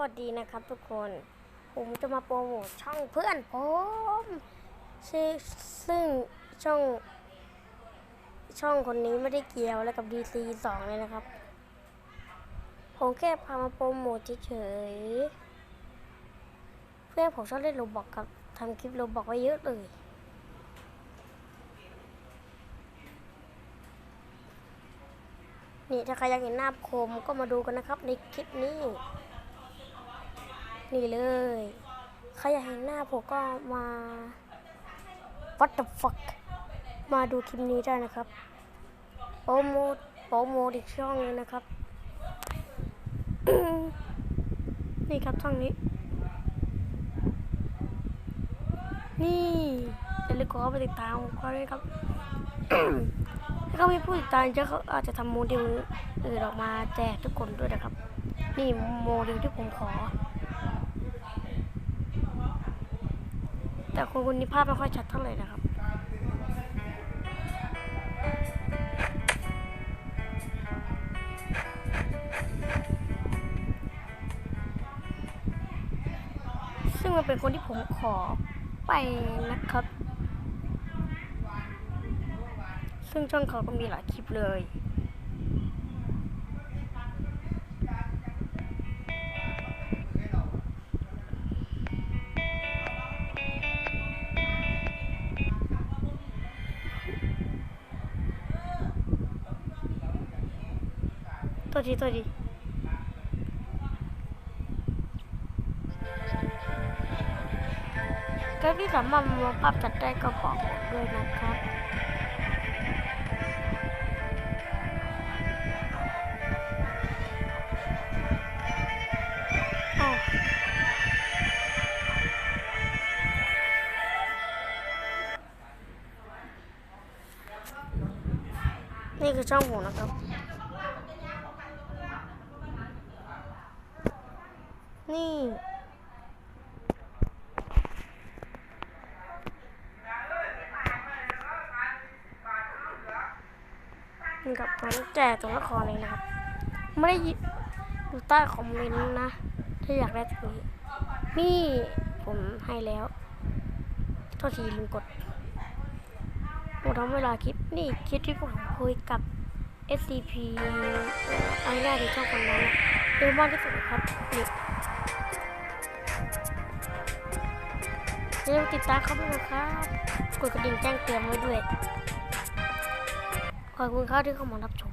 วัสดีนะครับทุกคน ผมจะมาโปรโมทช่องเพื่อนผมซึ่งซึ่งช่อง ช่องคนนี้ไม่ได้เกี่ยวอะไรกับ DC 2 เลยนะครับ ผมแค่พามาโปรโมทเฉยๆ เพื่อนผมชอบเล่นโรบอกครับทำคลิปโรบอกไว้เยอะเลยนี่ถ้าใครอยากเห็นหน้าคมก็มาดูกันนะครับในคลิปนี้ นี่เลยใครอยากเห็นหน้าผมก็มา what the fuck มาดูคลิปนี้ได้นะครับโปรโมทโปรโมทอีกช่องเลยนะครับ นี่ครับช่องนี้ นี่อย่าลืมกดเข้าไปติดตามเขาด้วยครับถ้าเขามีผู้ติดตามเยอะเขาอาจจะทำโมเดลอื่นออกมาแจกทุกคนด้วยนะครับ นี่โมเดลที่ผมขอ แต่คนคนนี้ภาพไม่ค่อยชัดเท่าไหร่นะครับซึ่งมันเป็นคนที่ผมขอไปนะครับ ซึ่งช่องเขาก็มีหลายคลิปเลย ตัวทีตัวทีก็ที่สามารถมาปรับจัดได้ก็บอกผมด้วยนะครับอ้าวนี่คือช่องผมนะครับ นี่ กับผมแจกตัวละครเองนะครับ ไม่ได้ยดูใต้คอมเมนต์นะ ถ้าอยากได้ตรงนี้ นี่ผมให้แล้วโทษทีลืมกดผมทำเวลาคลิปนี่คลิปที่ผมคุยกับ SCP อันแรกที่ช่องคนนั้นเร็วมากที่สุดครับนี่อย่ ลืมติดตามเขาด้วยนะครับ กดกระดิ่งแจ้งเตือนไว้ด้วย ขอบคุณครับที่เข้ามารับชม